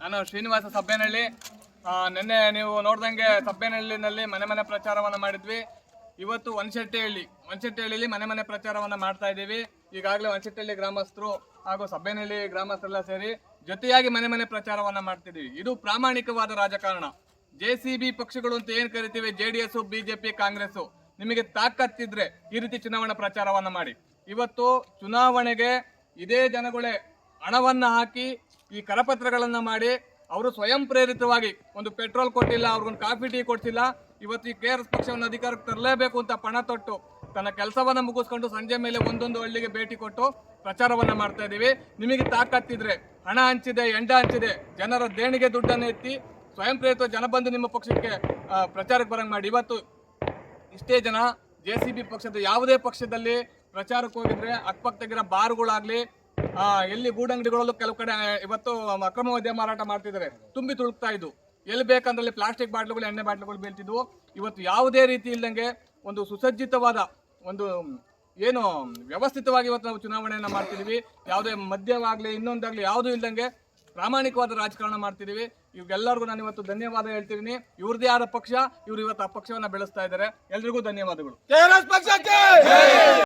ನಾನು ಶ್ರೀನಿವಾಸ ಸಬ್ಬೇನಹಳ್ಳಿ ನಿನ್ನೆ ನೀವು ನೋಡ್ದಂಗೆ ಸಬ್ಬೇನಹಳ್ಳಿನಲ್ಲಿ ಮನೆ ಮನೆ ಪ್ರಚಾರವನ್ನು ಮಾಡಿದ್ವಿ. ಇವತ್ತು ಒನ್ಶೆಟ್ಟಿಹಳ್ಳಿ ಒನ್ಶೆಟ್ಟಿಹಳ್ಳಿಲಿ ಮನೆ ಮನೆ ಪ್ರಚಾರವನ್ನು ಮಾಡ್ತಾ ಇದ್ದೀವಿ. ಈಗಾಗಲೇ ಒನ್ಶೆಟ್ಟಿಹಳ್ಳಿ ಗ್ರಾಮಸ್ಥರು ಹಾಗೂ ಸಬ್ಬೇನಹಳ್ಳಿ ಗ್ರಾಮಸ್ಥರೆಲ್ಲ ಸೇರಿ ಜೊತೆಯಾಗಿ ಮನೆ ಮನೆ ಪ್ರಚಾರವನ್ನು ಮಾಡ್ತಿದ್ದೀವಿ. ಇದು ಪ್ರಾಮಾಣಿಕವಾದ ರಾಜಕಾರಣ. ಜೆ ಪಕ್ಷಗಳು ಅಂತ ಏನು ಕರಿತೀವಿ? J D S BJP Congress ನಿಮಗೆ ತಾಕತ್ತಿದ್ರೆ ಈ ರೀತಿ ಚುನಾವಣಾ ಪ್ರಚಾರವನ್ನು ಮಾಡಿ. ಇವತ್ತು ಚುನಾವಣೆಗೆ ಇದೇ ಜನಗಳೇ ಹಣವನ್ನು ಹಾಕಿ ಈ ಕರಪತ್ರಗಳನ್ನು ಮಾಡಿ ಅವರು ಸ್ವಯಂ ಪ್ರೇರಿತವಾಗಿ ಒಂದು ಪೆಟ್ರೋಲ್ ಕೊಟ್ಟಿಲ್ಲ, ಅವ್ರಿಗೊಂದು ಕಾಫಿ ಟೀ ಕೊಡ್ತಿಲ್ಲ ಇವತ್ತು ಈ ಕೆ ಆರ್ ಎಸ್ ಪಕ್ಷವನ್ನು ಅಧಿಕಾರಕ್ಕೆ ತರಲೇಬೇಕು ಅಂತ ಪಣ ತೊಟ್ಟು ತನ್ನ ಕೆಲಸವನ್ನ ಮುಗಿಸ್ಕೊಂಡು ಸಂಜೆ ಮೇಲೆ ಒಂದೊಂದು ಹಳ್ಳಿಗೆ ಭೇಟಿ ಕೊಟ್ಟು ಪ್ರಚಾರವನ್ನ ಮಾಡ್ತಾ ಇದ್ದೀವಿ. ನಿಮಗೆ ತಾಕತ್ತಿದ್ರೆ, ಹಣ ಹಂಚಿದೆ, ಎಂಡ ಹಂಚಿದೆ, ಜನರ ದೇಣಿಗೆ ದುಡ್ಡನ್ನು ಎತ್ತಿ ಸ್ವಯಂ ಪ್ರೇರಿತ ಜನ ಬಂದು ನಿಮ್ಮ ಪಕ್ಷಕ್ಕೆ ಪ್ರಚಾರಕ್ಕೆ ಬರಂಗ್ ಮಾಡಿ. ಇವತ್ತು ಇಷ್ಟೇ ಜನ ಜೆ ಸಿ ಬಿ ಪಕ್ಷದ ಯಾವುದೇ ಪಕ್ಷದಲ್ಲಿ ಪ್ರಚಾರಕ್ಕೆ ಹೋಗಿದ್ರೆ ಅಕ್ಕಪಕ್ಕದಾಗಿರೋ ಬಾರ್ಗಳಾಗ್ಲಿ ಆ, ಎಲ್ಲಿ ಗೂಡಂಗಡಿಗಳಲ್ಲೂ ಕೆಲವು ಕಡೆ ಇವತ್ತು ಅಕ್ರಮ ಮದ್ಯ ಮಾರಾಟ ಮಾಡ್ತಿದ್ದಾರೆ. ತುಂಬಿ ತುಳುಕ್ತಾ ಇದ್ದು. ಎಲ್ಲಿ ಬೇಕಂದ್ರಲ್ಲಿ ಪ್ಲಾಸ್ಟಿಕ್ ಬಾಟ್ಲುಗಳು ಎಣ್ಣೆ ಬಾಟ್ಲುಗಳು ಬೀಳ್ತಿದ್ವು. ಇವತ್ತು ಯಾವುದೇ ರೀತಿ ಇಲ್ದಂಗೆ ಒಂದು ಸುಸಜ್ಜಿತವಾದ ಒಂದು ಏನು ವ್ಯವಸ್ಥಿತವಾಗಿ ಇವತ್ತು ನಾವು ಚುನಾವಣೆಯನ್ನು ಮಾಡ್ತಿದೀವಿ. ಯಾವುದೇ ಮದ್ಯವಾಗ್ಲಿ ಇನ್ನೊಂದಾಗಲಿ ಯಾವುದೂ ಇಲ್ದಂಗೆ ಪ್ರಾಮಾಣಿಕವಾದ ರಾಜಕಾರಣ ಮಾಡ್ತಿದೀವಿ. ಇವ್ರಿಗೆಲ್ಲರಿಗೂ ನಾನು ಇವತ್ತು ಧನ್ಯವಾದ ಹೇಳ್ತಿದ್ದೀನಿ. ಇವ್ರದೇ ಆದ ಪಕ್ಷ ಇವ್ರು ಇವತ್ತು ಆ ಪಕ್ಷವನ್ನ ಬೆಳೆಸ್ತಾ ಇದ್ದಾರೆ. ಎಲ್ರಿಗೂ ಧನ್ಯವಾದಗಳು.